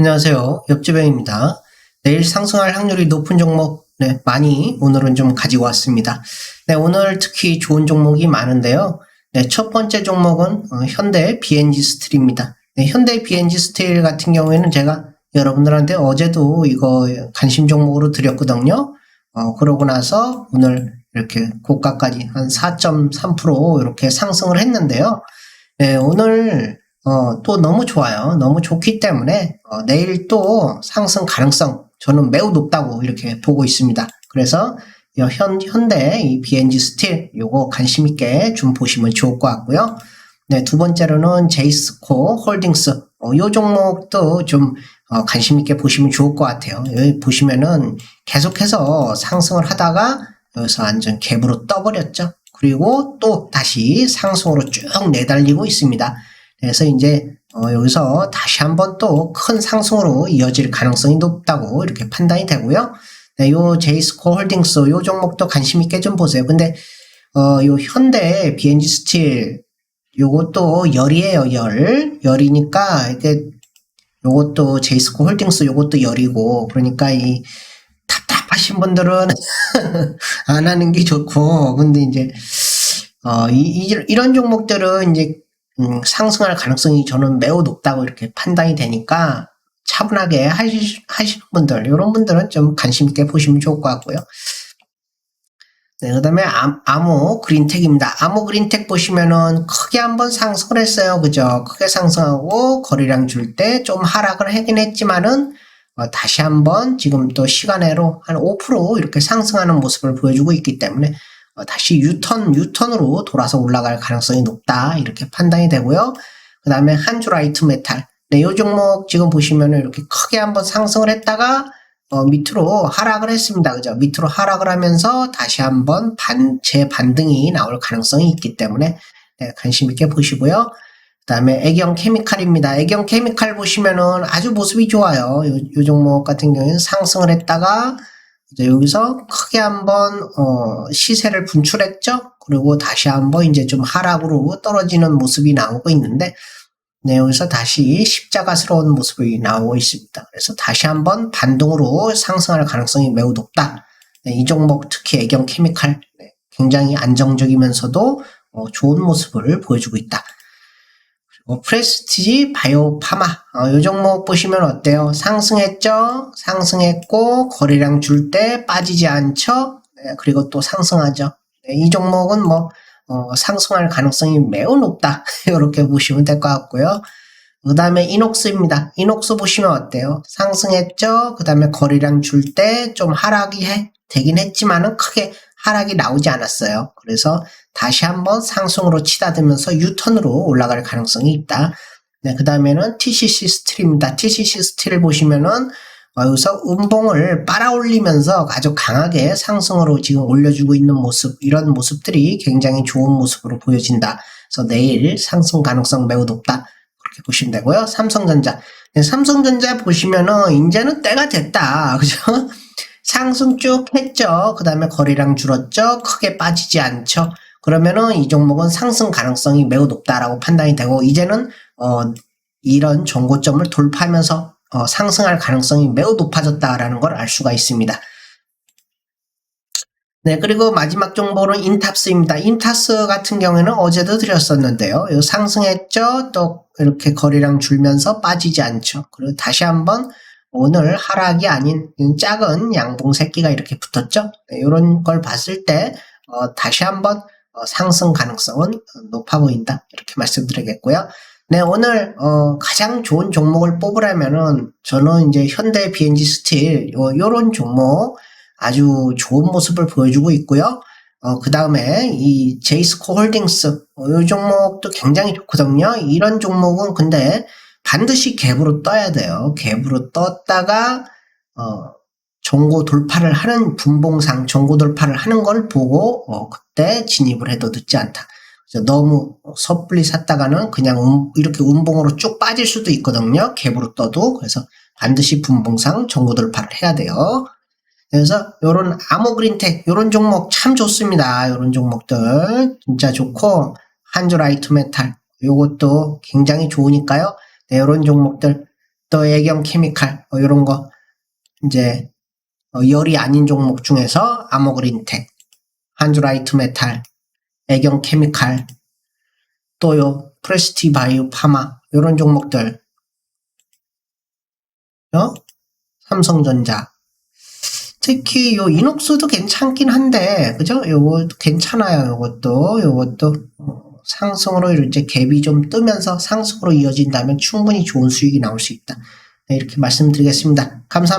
안녕하세요. 옆집행입니다. 내일 상승할 확률이 높은 종목, 네, 많이 오늘은 좀 가지고 왔습니다. 네, 오늘 특히 좋은 종목이 많은데요. 네, 첫 번째 종목은 어, 현대 BNG 스틸입니다. 네, 현대 BNG 스틸 같은 경우에는 제가 여러분들한테 어제도 이거 관심 종목으로 드렸거든요. 어, 그러고 나서 오늘 이렇게 고가까지 한 4.3% 이렇게 상승을 했는데요. 네, 오늘 어, 또 너무 좋아요. 너무 좋기 때문에 어, 내일 또 상승 가능성 저는 매우 높다고 이렇게 보고 있습니다. 그래서 이 현, 현대 이 BNG 스틸 요거 관심 있게 좀 보시면 좋을 것 같고요. 네, 두 번째로는 제이스코 홀딩스 어, 요 종목도 좀 어, 관심 있게 보시면 좋을 것 같아요. 여기 보시면은 계속해서 상승을 하다가 여기서 완전 갭으로 떠버렸죠. 그리고 또 다시 상승으로 쭉 내달리고 있습니다. 그래서 이제 어, 여기서 다시 한번 또 큰 상승으로 이어질 가능성이 높다고 이렇게 판단이 되고요. 네, 요 제이스코 홀딩스 요 종목도 관심 있게 좀 보세요. 근데 어, 요 현대 BNG 스틸 요것도 열이에요, 열. 열이니까 이게 요것도 제이스코 홀딩스 요것도 열이고 그러니까 이 답답하신 분들은 안 하는 게 좋고 근데 이제 어, 이, 이, 이런 종목들은 이제 음, 상승할 가능성이 저는 매우 높다고 이렇게 판단이 되니까 차분하게 하시, 하시는 분들, 이런 분들은 좀 관심 있게 보시면 좋을 것 같고요. 네, 그 다음에 아모 그린텍입니다. 아모 그린텍 보시면은 크게 한번 상승을 했어요. 그죠? 크게 상승하고 거래량 줄 때 좀 하락을 하긴 했지만은 어, 다시 한번 지금 또 시간외로 한 5% 이렇게 상승하는 모습을 보여주고 있기 때문에 어, 다시 유턴, 유턴으로 돌아서 올라갈 가능성이 높다. 이렇게 판단이 되고요. 그 다음에 한주 라이트 메탈. 네, 요 종목 지금 보시면 이렇게 크게 한번 상승을 했다가 어, 밑으로 하락을 했습니다. 그죠? 밑으로 하락을 하면서 다시 한번 반, 재반등이 나올 가능성이 있기 때문에 네, 관심 있게 보시고요. 그 다음에 애경 케미칼입니다. 애경 케미칼 보시면은 아주 모습이 좋아요. 요, 요 종목 같은 경우에는 상승을 했다가 이제 여기서 크게 한번 어, 시세를 분출했죠. 그리고 다시 한번 이제 좀 하락으로 떨어지는 모습이 나오고 있는데 네, 여기서 다시 십자가스러운 모습이 나오고 있습니다. 그래서 다시 한번 반동으로 상승할 가능성이 매우 높다. 네, 이 종목 특히 애경 케미칼 네, 굉장히 안정적이면서도 어, 좋은 모습을 보여주고 있다. 뭐 프레스티지 바이오 파마 어, 이 종목 보시면 어때요? 상승했죠? 상승했고 거래량 줄 때 빠지지 않죠? 네, 그리고 또 상승하죠. 네, 이 종목은 뭐 어, 상승할 가능성이 매우 높다 이렇게 보시면 될 것 같고요. 그 다음에 이녹스입니다. 이녹스 보시면 어때요? 상승했죠? 그 다음에 거래량 줄 때 좀 하락이 해, 되긴 했지만은 크게 하락이 나오지 않았어요. 그래서 다시 한번 상승으로 치닫으면서 유턴으로 올라갈 가능성이 있다. 네, 그 다음에는 TCC 스틸입니다. TCC 스틸을 보시면은 어, 여기서 음봉을 빨아올리면서 아주 강하게 상승으로 지금 올려주고 있는 모습, 이런 모습들이 굉장히 좋은 모습으로 보여진다. 그래서 내일 상승 가능성 매우 높다. 그렇게 보시면 되고요. 삼성전자. 네, 삼성전자 보시면은 이제는 때가 됐다. 그죠? 상승 쭉 했죠. 그 다음에 거래량 줄었죠. 크게 빠지지 않죠. 그러면은 이 종목은 상승 가능성이 매우 높다라고 판단이 되고 이제는 어 이런 정고점을 돌파하면서 어 상승할 가능성이 매우 높아졌다라는 걸 알 수가 있습니다. 네, 그리고 마지막 정보는 인탑스입니다. 인탑스 같은 경우에는 어제도 드렸었는데요. 상승했죠. 또 이렇게 거래량 줄면서 빠지지 않죠. 그리고 다시 한번 오늘 하락이 아닌 작은 양봉 새끼가 이렇게 붙었죠. 네, 이런 걸 봤을 때 어, 다시 한번 어, 상승 가능성은 높아 보인다. 이렇게 말씀드리겠고요. 네, 오늘 어, 가장 좋은 종목을 뽑으라면은 저는 이제 현대 BNG 스틸 요, 요런 종목 아주 좋은 모습을 보여주고 있고요. 어, 그 다음에 이 제이스코 홀딩스 어, 요 종목도 굉장히 좋거든요. 이런 종목은 근데 반드시 갭으로 떠야 돼요. 갭으로 떴다가 어, 정고 돌파를 하는 분봉상 정고 돌파를 하는 걸 보고 어, 그때 진입을 해도 늦지 않다. 너무 섣불리 샀다가는 그냥 음, 이렇게 운봉으로 쭉 빠질 수도 있거든요. 갭으로 떠도 그래서 반드시 분봉상 정고 돌파를 해야 돼요. 그래서 요런 아모그린텍 요런 종목 참 좋습니다. 요런 종목들 진짜 좋고 한주라이트 메탈 요것도 굉장히 좋으니까요. 네, 이런 종목들 또 애경 케미칼, 어, 요런 거, 이제, 어, 열이 아닌 종목 중에서 아모그린텍, 한주라이트 메탈, 애경 케미칼, 또요, 프레스티 바이오 파마, 요런 종목들, 어? 삼성전자, 특히 요 이녹스도 괜찮긴 한데, 그죠? 요것도 괜찮아요. 요것도, 요것도. 어, 상승으로 이제 갭이 좀 뜨면서 상승으로 이어진다면 충분히 좋은 수익이 나올 수 있다. 네, 이렇게 말씀드리겠습니다. 감사합니다.